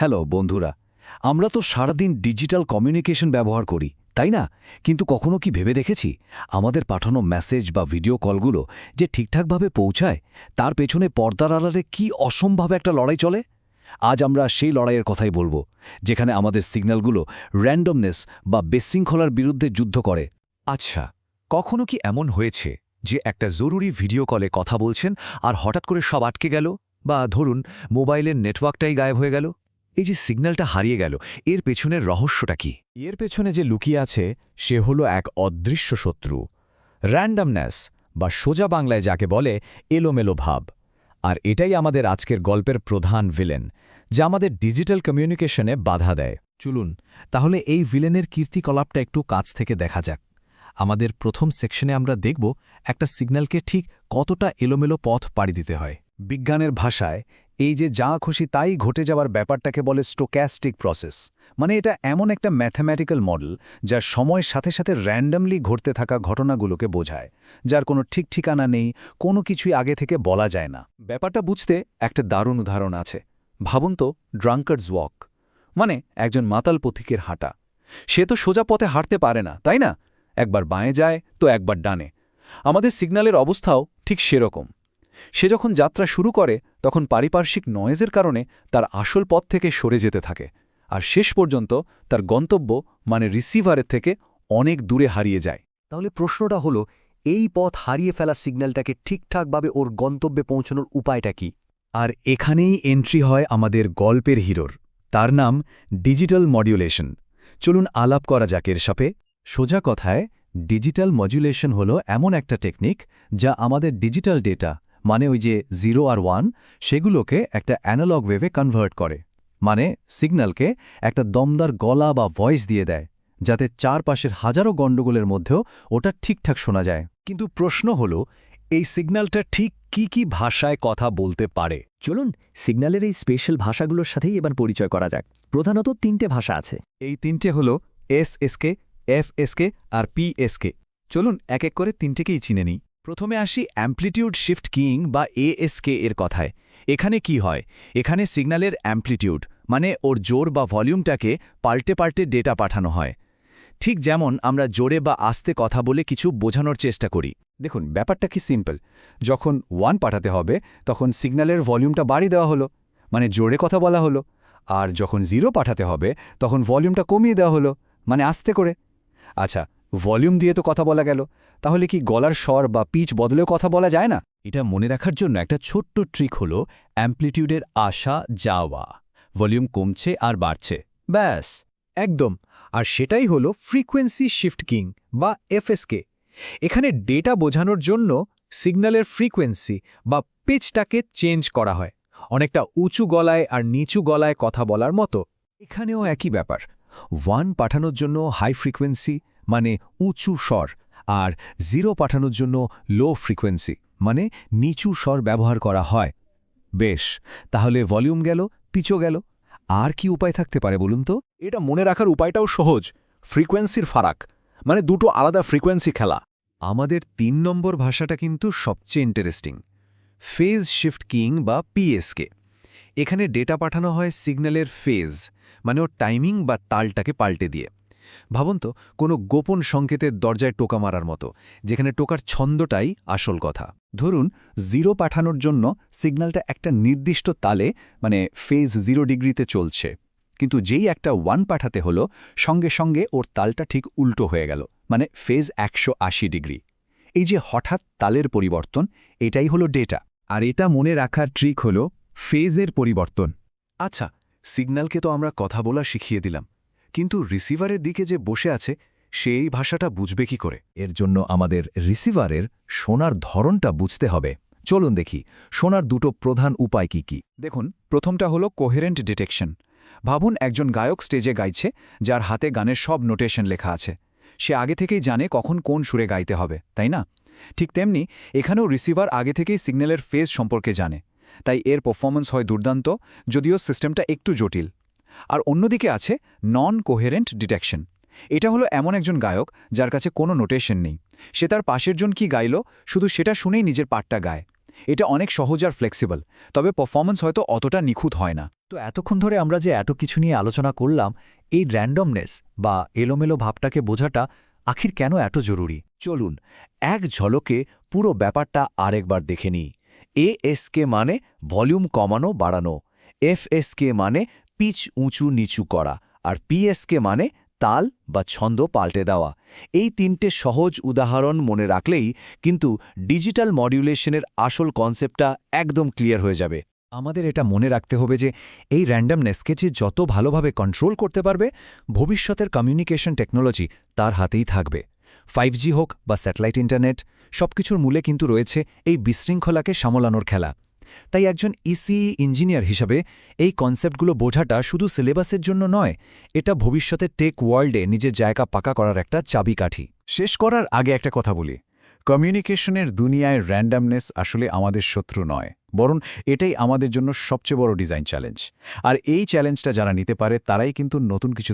Hello, বন্ধুরা, আমরা তো সারাদিন ডিজিটাল কমিউনিকেশন ব্যবহার করি, তাই না? কিন্তু কখনো কি ভেবে দেখেছি? আমাদের পাঠানো মেসেজ বা ভিডিও কলগুলো যে ঠিকঠাকভাবে পৌঁছায়, তার পেছনে পর্দার আড়ালে কি অসম্ভব একটা লড়াই চলে? আজ আমরা সেই লড়াইয়ের কথাই বলব, যেখানে আমাদের সিগন্যালগুলো র্যান্ডমনেস বা বিশৃঙ্খলার বিরুদ্ধে যুদ্ধ করে। আচ্ছা কখনো কি এমন হয়েছে যে একটা জরুরি ভিডিও কলে কথা বলছেন আর হঠাৎ করে সব আটকে গেল? বা ধরুন, মোবাইলের নেটওয়ার্কটাই গায়েব হয়ে গেল? এই যে সিগন্যালটা হারিয়ে গেল, এর পেছনের রহস্যটা কি? এর পেছনে যে লুকিয়ে আছে, সে হলো এক অদৃশ্য শত্রু র্যান্ডমনেস বা সোজা বাংলায় যাকে বলে এলোমেলো ভাব। আর এটাই আমাদের আজকের গল্পের প্রধান ভিলেন যা আমাদের ডিজিটাল কমিউনিকেশনে বাধা দেয়। চলুন, তাহলে এই ভিলেনের কীর্তিকলাপটা একটু কাছ থেকে দেখা যাক। আমাদের প্রথম সেকশনে আমরা দেখব একটা সিগন্যালকে ঠিক কতটা এলোমেলো পথ পাড়ি দিতে হয়। বিজ্ঞানের ভাষায় এই যে যা খুশি তাই ঘটে যাওয়ার ব্যাপারটাকে বলে স্টোক্যাস্টিক প্রসেস মানে এটা এমন একটা ম্যাথামেটিক্যাল মডেল যা সময়ের সাথে সাথে র্যান্ডমলি ঘটতে থাকা ঘটনাগুলোকে বোঝায়, যার কোনো ঠিক ঠিকানা নেই, কোনো কিছুই আগে থেকে বলা যায় না। ব্যাপারটা বুঝতে একটা দারুণ উদাহরণ আছে। ভাবুন তো ড্রাঙ্কার্স ওয়াক মানে একজন মাতাল পথিকের হাঁটা। সে তো সোজা পথে হাঁটতে পারে না, তাই না? একবার বাঁয়ে যায়, তো একবার ডানে। আমাদের সিগন্যালের অবস্থাও ঠিক সেরকম। সে যখন যাত্রা শুরু করে, তখন পারিপার্শ্বিক নয়েজের কারণে তার আসল পথ থেকে সরে যেতে থাকে, আর শেষ পর্যন্ত তার গন্তব্য মানে রিসিভারের থেকে, অনেক দূরে হারিয়ে যায়। তাহলে প্রশ্নটা হলো, এই পথ হারিয়ে ফেলা সিগন্যালটাকে ঠিকঠাকভাবে ওর গন্তব্যে পৌঁছানোর উপায়টা কি? আর এখানেই এন্ট্রি হয় আমাদের গল্পের হিরোর। তার নাম ডিজিটাল মডিউলেশন। চলুন আলাপ করা যাক এর সাথে। সোজা কথায়, ডিজিটাল মডুলেশন হলো এমন একটা টেকনিক যা আমাদের ডিজিটাল ডেটা মানে ওই যে জিরো আর ওয়ান সেগুলোকে একটা অ্যানালগ ওয়েভে কনভার্ট করে। মানে সিগন্যালকে একটা দমদার গলা বা ভয়েস দিয়ে দেয় যাতে চারপাশের হাজারো গণ্ডগোলের মধ্যেও ওটা ঠিকঠাক শোনা যায়। কিন্তু প্রশ্ন হল এই সিগন্যালটা ঠিক কি কি ভাষায় কথা বলতে পারে? চলুন সিগন্যালের এই স্পেশাল ভাষাগুলোর সাথেই এবার পরিচয় করা যাক। প্রধানত তিনটে ভাষা আছে। এই তিনটে হল এস এসকে এফ এসকে আর পি এসকে চলুন এক এক করে তিনটেকেই চিনে নিই। প্রথমে আসি অ্যাম্প্লিটিউড শিফট কিং বা এএসকে এর কথায়। এখানে কি হয়? এখানে সিগন্যালের অ্যাম্প্লিটিউড মানে ওর জোর বা ভলিউমটাকে পাল্টে পাল্টে ডেটা পাঠানো হয়। ঠিক যেমন আমরা জোরে বা আস্তে কথা বলে কিছু বোঝানোর চেষ্টা করি। দেখুন, ব্যাপারটা কি সিম্পল। যখন ওয়ান পাঠাতে হবে, তখন সিগন্যালের ভলিউমটা বাড়িয়ে দেওয়া হলো মানে জোরে কথা বলা হলো। আর যখন জিরো পাঠাতে হবে, তখন ভলিউমটা কমিয়ে দেওয়া হলো মানে আস্তে করে। আচ্ছা ভলিউম দিয়ে তো কথা বলা গেল। তাহলে কি গলার স্বর বা পিচ বদলেও কথা বলা যায় না? এটা মনে রাখার জন্য একটা ছোট্ট ট্রিক হল অ্যাম্প্লিটিউডের আসা যাওয়া। ভলিউম কমছে আর বাড়ছে। ব্যাস। একদম। আর সেটাই হলো ফ্রিকোয়েন্সি শিফট কিং বা এফএসকে এখানে ডেটা বোঝানোর জন্য সিগন্যালের ফ্রিকোয়েন্সি বা পিচটাকে চেঞ্জ করা হয়। অনেকটা উঁচু গলায় আর নিচু গলায় কথা বলার মতো। এখানেও একই ব্যাপার। ওয়ান পাঠানোর জন্য হাই ফ্রিকোয়েন্সি মানে উঁচু স্বর আর জিরো পাঠানোর জন্য লো ফ্রিকোয়েন্সি মানে নিচু স্বর ব্যবহার করা হয়। বেশ তাহলে ভলিউম গেল পিচও গেল। আর কি উপায় থাকতে পারে বলুন তো? এটা মনে রাখার উপায়টাও সহজ ফ্রিকোয়েন্সির ফারাক মানে দুটো আলাদা ফ্রিকোয়েন্সি খেলা। আমাদের তিন নম্বর ভাষাটা কিন্তু সবচেয়ে ইন্টারেস্টিং ফেজ শিফট কিং বা পিএসকে এখানে ডেটা পাঠানো হয় সিগন্যালের ফেজ মানে ওর টাইমিং বা তালটাকে পাল্টে দিয়ে। ভাবুন তো, কোনো গোপন সংকেতের দরজায় টোকা মারার মতো, যেখানে টোকার ছন্দটাই আসল কথা। ধরুন, জিরো পাঠানোর জন্য সিগন্যালটা একটা নির্দিষ্ট তালে মানে ফেজ জিরো ডিগ্রিতে চলছে। কিন্তু যেই একটা ওয়ান পাঠাতে হলো, সঙ্গে সঙ্গে ওর তালটা ঠিক উল্টো হয়ে গেল মানে ফেজ একশো আশি ডিগ্রি। এই যে হঠাৎ তালের পরিবর্তন, এটাই হলো ডেটা। আর এটা মনে রাখার ট্রিক হল ফেজের পরিবর্তন। আচ্ছা সিগন্যালকে তো আমরা কথা বলা শিখিয়ে দিলাম। কিন্তু রিসিভারের দিকে যে বসে আছে সে এই ভাষাটা বুঝবে কি করে? এর জন্য আমাদের রিসিভারের শোনার ধরনটা বুঝতে হবে। চলুন দেখি শোনার দুটো প্রধান উপায় কি কি? দেখুন প্রথমটা হলো কোহেরেন্ট ডিটেকশন। ভাবুন একজন গায়ক স্টেজে গাইছে যার হাতে গানের সব নোটেশন লেখা আছে। সে আগে থেকেই জানে কখন কোন সুরে গাইতে হবে তাই না? ঠিক তেমনি এখানেও রিসিভার আগে থেকেই সিগন্যালের ফেজ সম্পর্কে জানে। তাই এর পারফরমেন্স হয় দুর্দান্ত যদিও সিস্টেমটা একটু জটিল। আর অন্যদিকে আছে নন কোহেরেন্ট ডিটেকশন এটা হলো এমন একজন গায়ক যার কাছে কোনো নোটেশন নেই। সে তার পাশের জন কি গাইল, শুধু সেটা শুনেই নিজের পাটটা গায়। এটা অনেক সহজ আর ফ্লেক্সিবল তবে পারফরম্যান্স হয়তো অতটা নিখুঁত হয় না। তো এতক্ষণ ধরে আমরা যে এত কিছু নিয়ে আলোচনা করলাম, এই র্যান্ডমনেস বা এলোমেলো ভাবটাকে বোঝাটা আখির কেন এত জরুরি? চলুন, এক ঝলকে পুরো ব্যাপারটা আরেকবার দেখে নিই। এএসকে মানে ভলিউম কমানো, বাড়ানো। এফএসকে মানে পিচ উঁচু নিচু করা আর পিএসকে মানে তাল বা ছন্দ পাল্টে দেওয়া। এই তিনটে সহজ উদাহরণ মনে রাখলেই কিন্তু ডিজিটাল মডিউলেশনের আসল কনসেপ্টটা একদম ক্লিয়ার হয়ে যাবে। আমাদের এটা মনে রাখতে হবে যে এই র্যান্ডমনেসকে যে যত ভালোভাবে কন্ট্রোল করতে পারবে, ভবিষ্যতের কমিউনিকেশন টেকনোলজি তার হাতেই থাকবে। ফাইভ হোক বা স্যাটেলাইট ইন্টারনেট, সবকিছুর মূলে কিন্তু রয়েছে এই বিশৃঙ্খলাকে সামলানোর খেলা। তাই একজন ইসিই ইঞ্জিনিয়ার হিসাবে এই কনসেপ্টগুলো বোঝাটা শুধু সিলেবাসের জন্য নয়, এটা ভবিষ্যতের টেক ওয়ার্ল্ডে নিজের জায়গা পাকা করার একটা চাবিকাঠি। শেষ করার আগে একটা কথা বলি। কমিউনিকেশনের দুনিয়ায় র্যান্ডামনেস আসলে আমাদের শত্রু নয়, বরং এটাই আমাদের জন্য সবচেয়ে বড় ডিজাইন চ্যালেঞ্জ আর এই চ্যালেঞ্জটা যারা নিতে পারে, তারাই কিন্তু নতুন কিছু